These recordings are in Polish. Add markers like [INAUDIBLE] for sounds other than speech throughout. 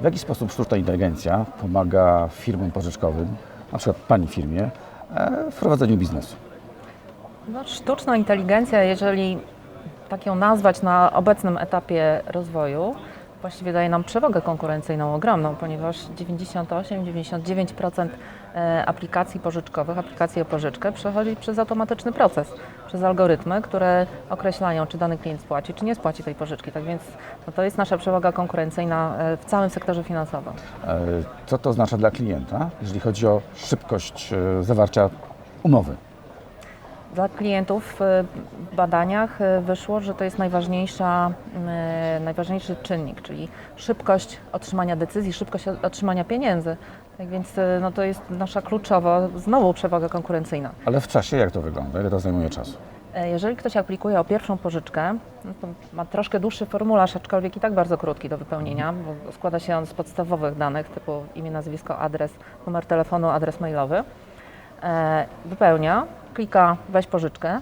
W jaki sposób sztuczna inteligencja pomaga firmom pożyczkowym, na przykład Pani firmie, e, w prowadzeniu biznesu? No, sztuczna inteligencja, jeżeli tak ją nazwać na obecnym etapie rozwoju, właściwie daje nam przewagę konkurencyjną ogromną, ponieważ 98-99% e, aplikacji pożyczkowych, aplikacji o pożyczkę przechodzi przez automatyczny proces, przez algorytmy, które określają, czy dany klient spłaci, czy nie spłaci tej pożyczki. Tak więc no, to jest nasza przewaga konkurencyjna e, w całym sektorze finansowym. E, Co to oznacza dla klienta, jeżeli chodzi o szybkość zawarcia umowy? Dla klientów e, w badaniach e, wyszło, że to jest najważniejsza, e, najważniejszy czynnik, czyli szybkość otrzymania decyzji, szybkość otrzymania pieniędzy. Tak więc no, to jest nasza kluczowa, znowu przewaga konkurencyjna. Ale w czasie jak to wygląda? Ile to zajmuje czasu? E, Jeżeli ktoś aplikuje o pierwszą pożyczkę, no to ma troszkę dłuższy formularz, aczkolwiek i tak bardzo krótki do wypełnienia, bo składa się on z podstawowych danych typu imię, nazwisko, adres, numer telefonu, adres mailowy. E, Wypełnia, klika weź pożyczkę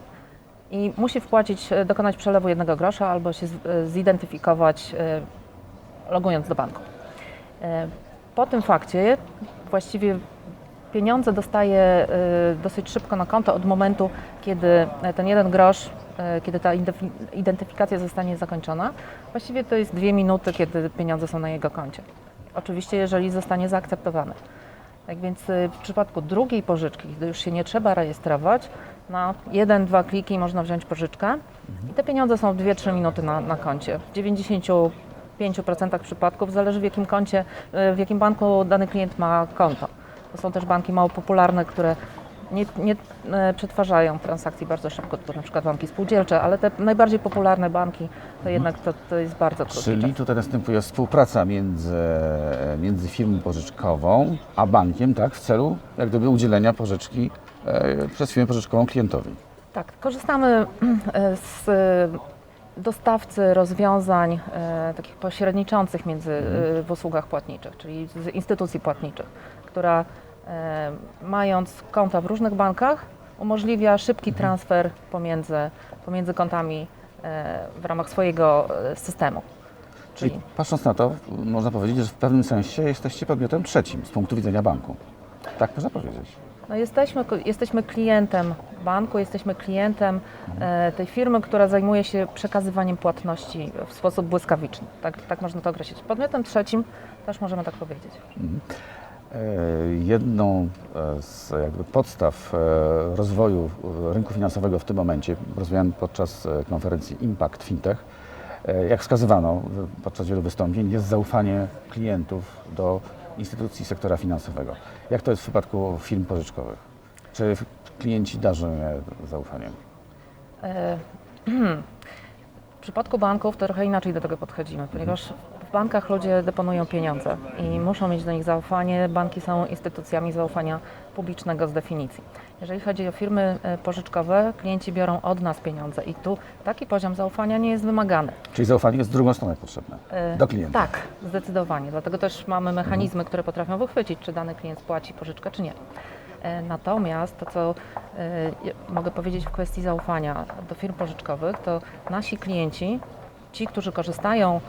i musi wpłacić, e, dokonać przelewu jednego grosza albo się e, zidentyfikować e, logując do banku. Po tym fakcie właściwie pieniądze dostaje dosyć szybko na konto od momentu, kiedy ten jeden grosz, kiedy ta identyfi- identyfikacja zostanie zakończona. Właściwie to jest dwie minuty, kiedy pieniądze są na jego koncie. Oczywiście, jeżeli zostanie zaakceptowany. Tak więc y, w przypadku drugiej pożyczki, gdy już się nie trzeba rejestrować, na jeden, dwa kliki można wziąć pożyczkę i te pieniądze są w 2-3 minuty na, na koncie. W 95% przypadków zależy w jakim koncie, y, w jakim banku dany klient ma konto. To są też banki mało popularne, które nie, nie e, przetwarzają transakcji bardzo szybko, to na przykład banki spółdzielcze, ale te najbardziej popularne banki to jednak to, to jest bardzo krótki Czyli czas. tutaj następuje współpraca między, między firmą pożyczkową a bankiem, tak, w celu jak gdyby udzielenia pożyczki e, przez firmę pożyczkową klientowi. Tak, korzystamy e, z e, dostawcy rozwiązań e, takich pośredniczących między e, w usługach płatniczych, czyli z instytucji płatniczych, która e, mając konta w różnych bankach umożliwia szybki transfer pomiędzy, pomiędzy kontami w ramach swojego e, systemu. Czyli Czyli patrząc na to, można powiedzieć, że w pewnym sensie jesteście podmiotem trzecim z punktu widzenia banku. Tak można powiedzieć. No jesteśmy, jesteśmy klientem banku, jesteśmy klientem e, tej firmy, która zajmuje się przekazywaniem płatności w sposób błyskawiczny. Tak, tak można to określić. Podmiotem trzecim też możemy tak powiedzieć. E, Jedną e, z jakby podstaw e, rozwoju e, rynku finansowego w tym momencie, rozwijany podczas e, konferencji Impact Fintech, e, jak wskazywano podczas wielu wystąpień, jest zaufanie klientów do instytucji sektora finansowego. Jak to jest w przypadku firm pożyczkowych? Czy klienci darzą je zaufaniem? E, [CLEARS THROAT] W przypadku banków to trochę inaczej do tego podchodzimy, ponieważ w bankach ludzie deponują pieniądze i muszą mieć do nich zaufanie. Banki są instytucjami zaufania publicznego z definicji. Jeżeli chodzi o firmy e, pożyczkowe, klienci biorą od nas pieniądze i tu taki poziom zaufania nie jest wymagany. Czyli zaufanie jest z drugą stronę potrzebne, E, do klienta. Tak, zdecydowanie. Dlatego też mamy mechanizmy, które potrafią wychwycić, czy dany klient spłaci pożyczkę, czy nie. E, Natomiast to, co mogę powiedzieć w kwestii zaufania do firm pożyczkowych, to nasi klienci, ci, którzy korzystają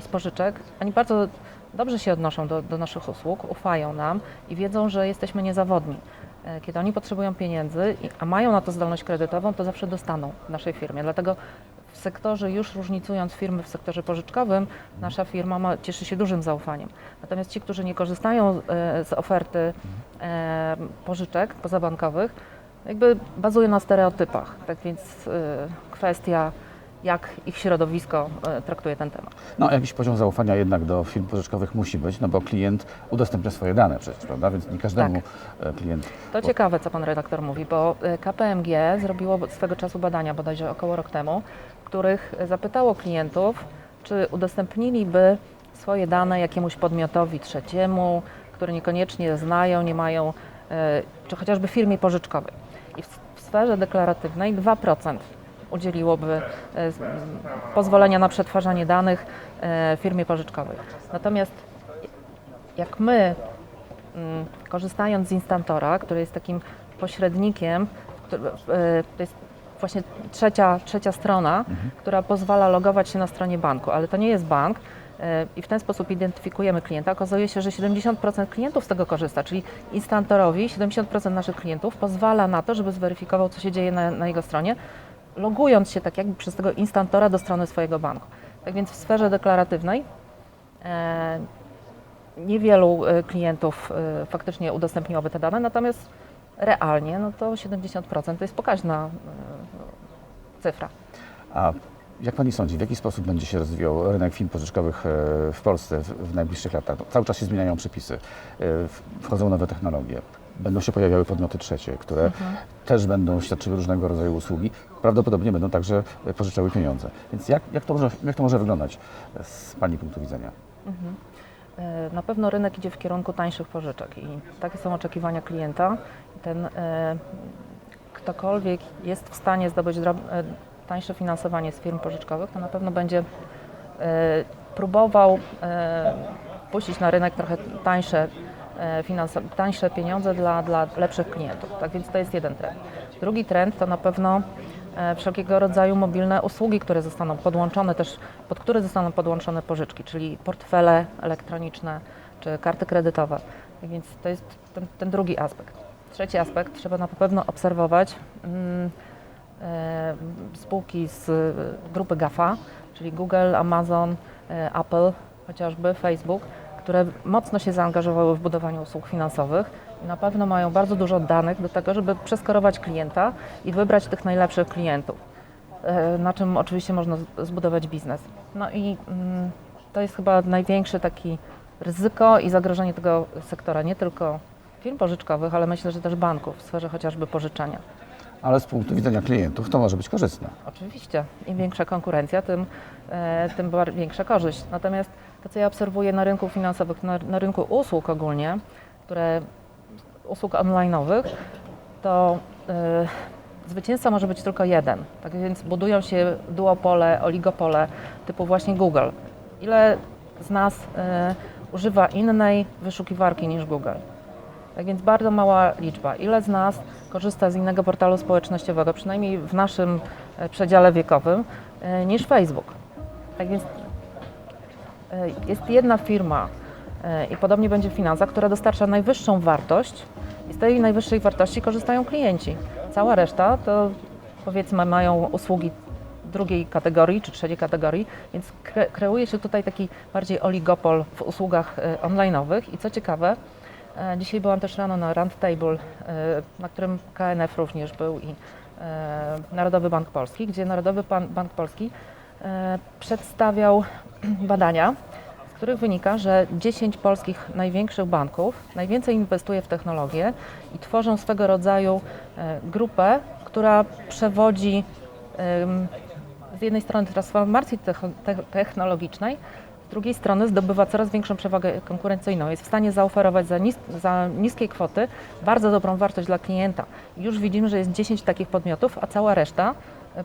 z pożyczek, oni bardzo dobrze się odnoszą do, do naszych usług, ufają nam i wiedzą, że jesteśmy niezawodni. E, Kiedy oni potrzebują pieniędzy, a mają na to zdolność kredytową, to zawsze dostaną w naszej firmie. Dlatego w sektorze, już różnicując firmy w sektorze pożyczkowym, nasza firma ma, cieszy się dużym zaufaniem. Natomiast ci, którzy nie korzystają e, z oferty e, pożyczek pozabankowych, jakby bazują na stereotypach. Tak więc e, kwestia, jak ich środowisko e, traktuje ten temat. No, jakiś poziom zaufania jednak do firm pożyczkowych musi być, no bo klient udostępnia swoje dane przecież, prawda? Więc nie każdemu e, klient. To ciekawe, co pan redaktor mówi, bo e, KPMG zrobiło swego czasu badania, bodajże około rok temu, w których zapytało klientów, czy udostępniliby swoje dane jakiemuś podmiotowi trzeciemu, który niekoniecznie znają, nie mają, czy chociażby firmie pożyczkowej. I w sferze deklaratywnej 2% udzieliłoby e, z- m, pozwolenia na przetwarzanie danych e, firmie pożyczkowej. Natomiast jak my mm, korzystając z Instantora, który jest takim pośrednikiem, e, to jest właśnie trzecia, trzecia strona, która pozwala logować się na stronie banku, ale to nie jest bank. i w ten sposób identyfikujemy klienta, okazuje się, że 70% klientów z tego korzysta, czyli Instantorowi 70% naszych klientów pozwala na to, żeby zweryfikował, co się dzieje na, na jego stronie, logując się tak jakby przez tego Instantora do strony swojego banku. Tak więc w sferze deklaratywnej e, niewielu e, klientów e, faktycznie udostępniłoby te dane, natomiast realnie no to 70% to jest pokaźna e, cyfra. A jak Pani sądzi, w jaki sposób będzie się rozwijał rynek firm pożyczkowych e, w Polsce w, w najbliższych latach? Cały czas się zmieniają przepisy, e, wchodzą nowe technologie, będą się pojawiały podmioty trzecie, które też będą świadczyły różnego rodzaju usługi, prawdopodobnie będą także pożyczały pieniądze. Więc jak, jak, to, może, jak to może wyglądać z Pani punktu widzenia? E, Na pewno rynek idzie w kierunku tańszych pożyczek i takie są oczekiwania klienta. Ten e, ktokolwiek jest w stanie zdobyć e, tańsze finansowanie z firm pożyczkowych, to na pewno będzie e, próbował e, puścić na rynek trochę tańsze, tańsze pieniądze dla, dla lepszych klientów. Tak więc to jest jeden trend. Drugi trend to na pewno e, wszelkiego rodzaju mobilne usługi, które zostaną podłączone też, pod które zostaną podłączone pożyczki, czyli portfele elektroniczne czy karty kredytowe. Tak więc to jest ten, ten drugi aspekt. Trzeci aspekt, trzeba na pewno obserwować mm, e, spółki z e, grupy GAFA, czyli Google, Amazon, e, Apple, chociażby Facebook, które mocno się zaangażowały w budowanie usług finansowych i na pewno mają bardzo dużo danych do tego, żeby przeskorować klienta i wybrać tych najlepszych klientów, e, na czym oczywiście można zbudować biznes. No i mm, to jest chyba największy taki ryzyko i zagrożenie tego sektora, nie tylko firm pożyczkowych, ale myślę, że też banków w sferze chociażby pożyczania. Ale z punktu widzenia klientów to może być korzystne. Oczywiście, im większa konkurencja, tym, e, tym większa korzyść. Natomiast to, co ja obserwuję na rynku finansowych, na, na rynku usług ogólnie, które, usług online'owych, to e, zwycięzca może być tylko jeden. Tak więc budują się duopole, oligopole typu właśnie Google. Ile z nas e, używa innej wyszukiwarki niż Google? Tak więc bardzo mała liczba. Ile z nas korzysta z innego portalu społecznościowego, przynajmniej w naszym przedziale wiekowym, e, niż Facebook? Tak więc jest jedna firma e, i podobnie będzie w finansach, która dostarcza najwyższą wartość i z tej najwyższej wartości korzystają klienci. Cała reszta to powiedzmy mają usługi drugiej kategorii czy trzeciej kategorii, więc kre, kreuje się tutaj taki bardziej oligopol w usługach e, online'owych i co ciekawe, e, dzisiaj byłam też rano na roundtable, e, na którym KNF również był i e, Narodowy Bank Polski, gdzie Narodowy Bank Polski e, przedstawiał [CLEARS THROAT] badania, z których wynika, że 10 polskich największych banków najwięcej inwestuje w technologię i tworzą swego rodzaju e, grupę, która przewodzi z jednej strony transformacji tech- te- technologicznej, z drugiej strony zdobywa coraz większą przewagę konkurencyjną. Jest w stanie zaoferować za, nis- za niskie kwoty bardzo dobrą wartość dla klienta. Już widzimy, że jest 10 takich podmiotów, a cała reszta e,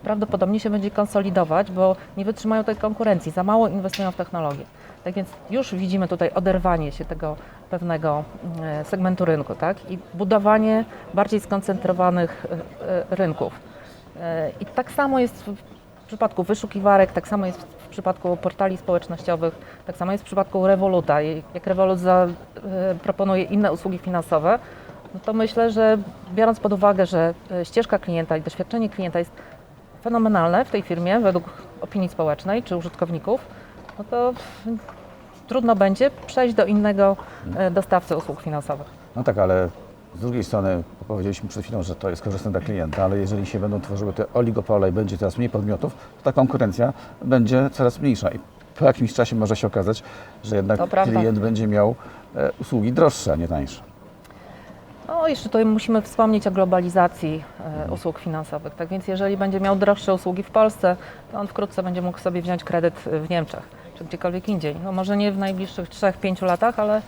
prawdopodobnie się będzie konsolidować, bo nie wytrzymają tej konkurencji, za mało inwestują w technologię. Tak więc już widzimy tutaj oderwanie się tego pewnego e, segmentu rynku tak? i budowanie bardziej skoncentrowanych e, e, rynków. I tak samo jest w przypadku wyszukiwarek, tak samo jest w przypadku portali społecznościowych, tak samo jest w przypadku Revoluta. Jak Revolut proponuje inne usługi finansowe, no to myślę, że biorąc pod uwagę, że ścieżka klienta i doświadczenie klienta jest fenomenalne w tej firmie według opinii społecznej czy użytkowników, no to trudno będzie przejść do innego e, dostawcy usług finansowych. No tak, ale z drugiej strony powiedzieliśmy przed chwilą, że to jest korzystne dla klienta, ale jeżeli się będą tworzyły te oligopole i będzie coraz mniej podmiotów, to ta konkurencja będzie coraz mniejsza i po jakimś czasie może się okazać, że jednak klient będzie miał e, usługi droższe, a nie tańsze. No, jeszcze tutaj musimy wspomnieć o globalizacji e, usług finansowych. Tak więc, jeżeli będzie miał droższe usługi w Polsce, to on wkrótce będzie mógł sobie wziąć kredyt w Niemczech czy gdziekolwiek indziej. No, może nie w najbliższych 3-5 latach, ale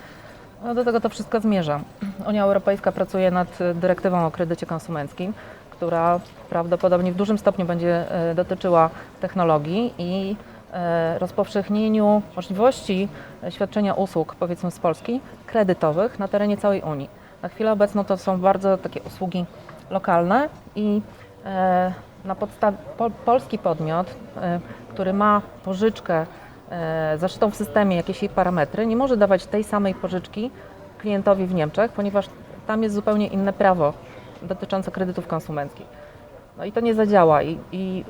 no, do tego to wszystko zmierza. Unia Europejska pracuje nad e, dyrektywą o kredycie konsumenckim, która prawdopodobnie w dużym stopniu będzie e, dotyczyła technologii i e, rozpowszechnieniu możliwości e, świadczenia usług, powiedzmy z Polski, kredytowych na terenie całej Unii. Na chwilę obecną to są bardzo takie usługi lokalne i e, na podstawie po, polski podmiot, e, który ma pożyczkę e, zaszytą w systemie jakieś jej parametry, nie może dawać tej samej pożyczki klientowi w Niemczech, ponieważ tam jest zupełnie inne prawo dotyczące kredytów konsumenckich. No i to nie zadziała i, i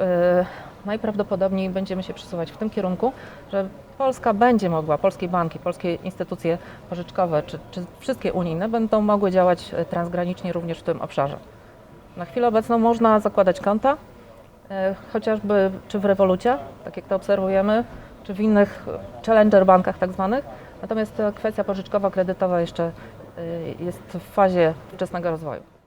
najprawdopodobniej będziemy się przesuwać w tym kierunku, że Polska będzie mogła, polskie banki, polskie instytucje pożyczkowe czy, czy wszystkie unijne będą mogły działać e, transgranicznie również w tym obszarze. Na chwilę obecną można zakładać konta, e, chociażby czy w Revolucie, tak jak to obserwujemy, czy w innych e, challenger bankach tak zwanych. Natomiast kwestia pożyczkowa, kredytowa jeszcze jest w fazie wczesnego rozwoju.